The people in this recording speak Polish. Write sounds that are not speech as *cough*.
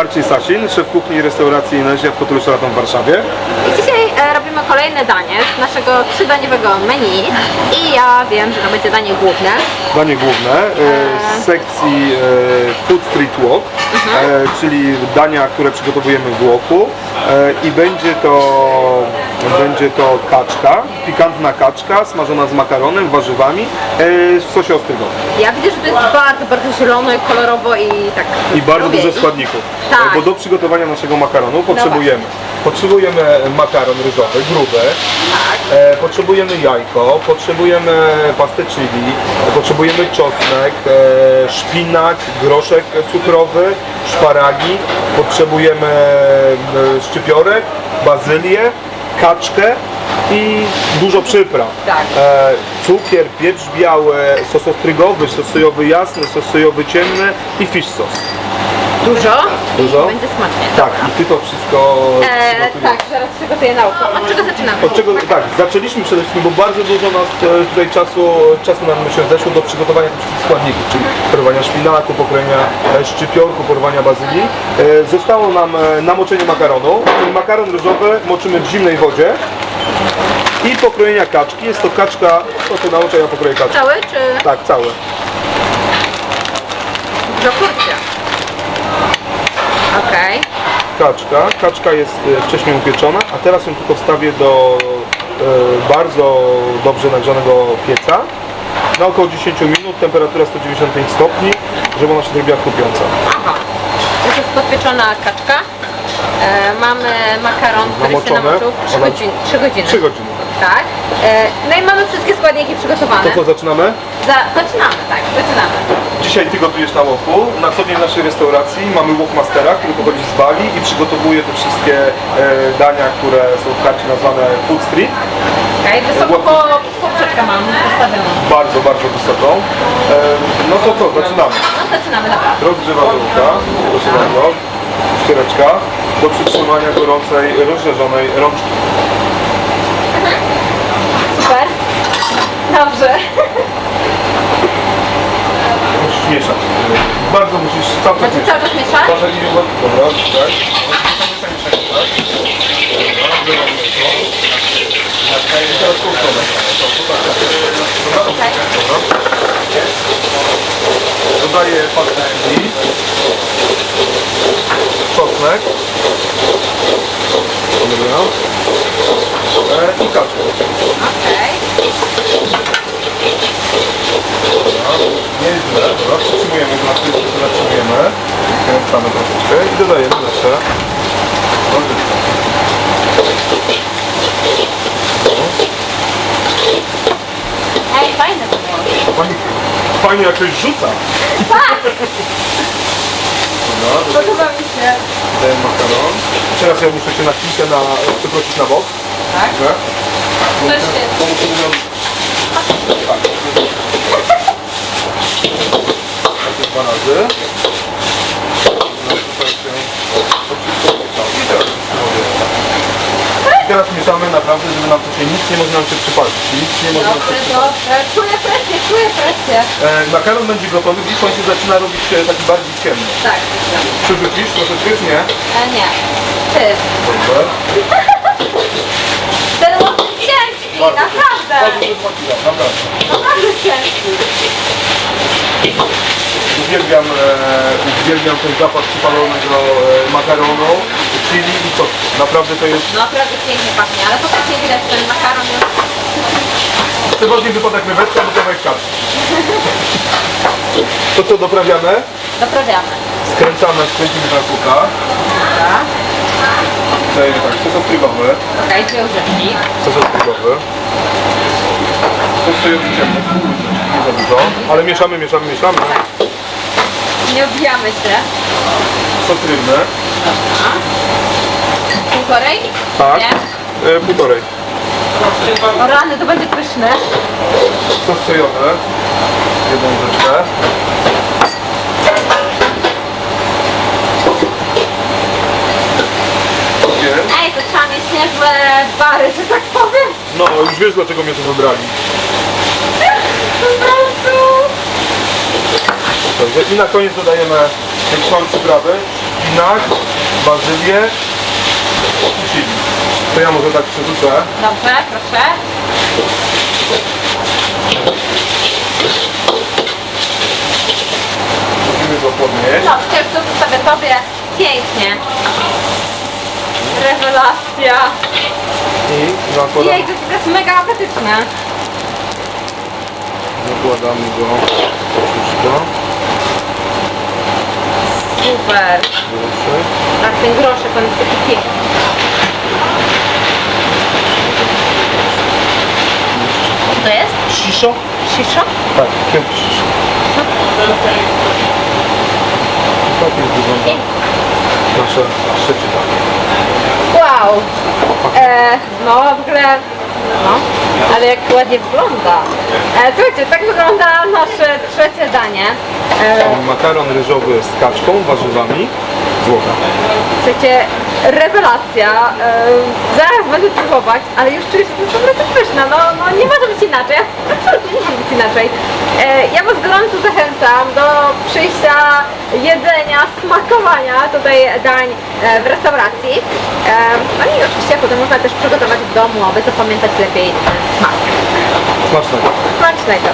Marcin Sasin, szef kuchni i restauracji Inezja w Sheraton w Warszawie. I dzisiaj e, robimy kolejne danie z naszego trzydaniowego menu i ja wiem, że to będzie danie główne. Danie główne e, z sekcji e, Food Street Walk, e, czyli dania, które przygotowujemy w łoku e, i będzie to, będzie to kaczka, pikantna kaczka smażona z makaronem, warzywami e, w sosie ostrygowym. Ja widzę, że to jest bardzo, bardzo zielono, kolorowo i tak I bardzo lubię. dużo składników. Tak. E, Bo do przygotowania naszego makaronu potrzebujemy potrzebujemy makaron ryżowy, gruby, E, potrzebujemy jajko, potrzebujemy pastę chili, potrzebujemy czosnek, e, szpinak, groszek cukrowy, szparagi, potrzebujemy e, szczypiorek, bazylię, kaczkę i dużo przypraw. Tak. E, cukier, pieprz biały, sos ostrygowy, sos sojowy jasny, sos sojowy ciemny i fish sauce. Dużo? Dużo? Będzie smacznie. Tak, i ty to wszystko E, przygotujesz. tak, zaraz przygotuję na oko. Od czego zaczynamy? Od czego, tak, zaczęliśmy przede wszystkim, bo bardzo dużo nas e, tutaj czasu, czasu nam się zeszło do przygotowania tych wszystkich składników, czyli porowania szpinaku, pokrojenia e, szczypiorku, porowania bazylii. E, Zostało nam e, namoczenie makaronu, czyli makaron ryżowy moczymy w zimnej wodzie i pokrojenia kaczki. Jest to kaczka, to ty nauczę, ja pokroję kaczkę. Cały czy Tak, całe. do kurczę? Okej. Kaczka. Kaczka jest e, wcześniej upieczona, a teraz ją tylko wstawię do e, bardzo dobrze nagrzanego pieca na około 10 minut, temperatura 195 stopni, żeby ona się zrobiła chrupiąca. Aha. Już jest podpieczona kaczka. E, mamy makaron, który się namoczył 3 Ona- godziny. 3 godziny. 3 godziny. Tak. E, no i mamy wszystkie składniki przygotowane. To co, zaczynamy? Za, zaczynamy, tak, zaczynamy. Dzisiaj Ty gotujesz na łoku. Na co dzień w naszej restauracji mamy Wokmastera, który pochodzi z Bali i przygotowuje te wszystkie e, dania, które są w karcie nazwane Food Street. Okej, wysoko po, poprzeczkę mam postawioną. Bardzo, bardzo wysoką. E, no to co, zaczynamy. No zaczynamy, dobra. Rozgrzewalówka, proszę bardzo, ściereczka do przytrzymania gorącej, rozżarzonej rączki. Super. Dobrze. Musisz mieszać. Bardzo musisz cały czas Znaczy mieszać. cały czas mieszać? Dobra, tak. Mieszaj, mieszaj, tak. Dobra. I teraz tą stronę. Tak, tak. Dobra, Okej. dobra. Dodaję pastę chili. Czosnek. Dobra. E, I kaczkę. Okej. Dobra. Chwilę, zatrzymujemy. Kręcamy troszeczkę i dodajemy nasze warzywa. Ej, fajne to było. Pani fajnie jakoś rzuca. Tak, Dobra, podoba mi się. dodaję makaron. Teraz ja muszę się na chwilkę na, przeprosić na bok. Tak? Dobrze? Coś się... Bo muszę mówiąc... Tak. Takie dwa razy. No tutaj się to wszystko miesza. I teraz mówię. I teraz mieszamy naprawdę, żeby nam tutaj nic nie może nam się przypalić. Nic nie może nam się Dobrze, przypalić. dobrze. Czuję presję, czuję presję. E, makaron będzie gotowy, widzisz, on się zaczyna robić e, taki bardziej ciemny. Tak. Przerzucisz troszeczkę, czy nie? E, nie. Ty. Dobrze. *laughs* Ten jest ciężki, naprawdę. Bardzo wysmakiwa, naprawdę. Naprawdę ciężki. Uwielbiam, e, uwielbiam ten zapach przypalonego e, makaronu, chili i sos. Naprawdę to jest Naprawdę pięknie pachnie, ale potem nie widać ten makaron już. przeważnie wypada krewetka albo kawałek kaczki. To co, doprawiamy? Doprawiamy. Skręcamy, skręcimy na kuka. Dobra. Dajemy tak, sos ostrygowy. Okej, dwie łyżeczki. Sos ostrygowy. Sos sojowy ciemny, nie za dużo. Ale mieszamy, mieszamy, mieszamy. Nie odbijamy się. Sos rybny. Dobra. Półtorej? Tak. Nie? E, półtorej. O rany, to będzie pyszne. Sos sojowy. Jedną. Dwie. Ej, to trzeba mieć niezłe bary, że tak powiem. No, już wiesz dlaczego mnie tu wybrali. Po prostu. Dobrze. I na koniec dodajemy, jak mamy przyprawy, szpinak, bazylię chili. To ja może tak przerzucę. Dobrze, proszę. Musimy go podnieść. No, przecież to zostawię tobie. Pięknie. Rewelacja. I zakładamy, Jej, to jest mega apetyczne. zakładamy go troszeczkę. Super. Tak, ten groszek, on jest taki piękny. Co to jest? Sziszo? Shisho? Tak, kiełb sziszo. Tak jest wygląda nasze trzecie danie. Wow! E, no w ogóle, no, ale jak ładnie wygląda. E, słuchajcie, tak wygląda nasze trzecie danie. E, Makaron ryżowy z kaczką, warzywami, złota. słuchajcie, rewelacja. E, zaraz będę próbować, ale już czuję, że to jest po prostu pyszne. No, no nie może być inaczej, absolutnie nie może być inaczej. E, ja Was gorąco zachęcam do przyjścia, jedzenia, smakowania tutaj dań e, w restauracji. E, no i oczywiście potem można też przygotować w domu, aby zapamiętać lepiej smak. Smacznego. Smacznego.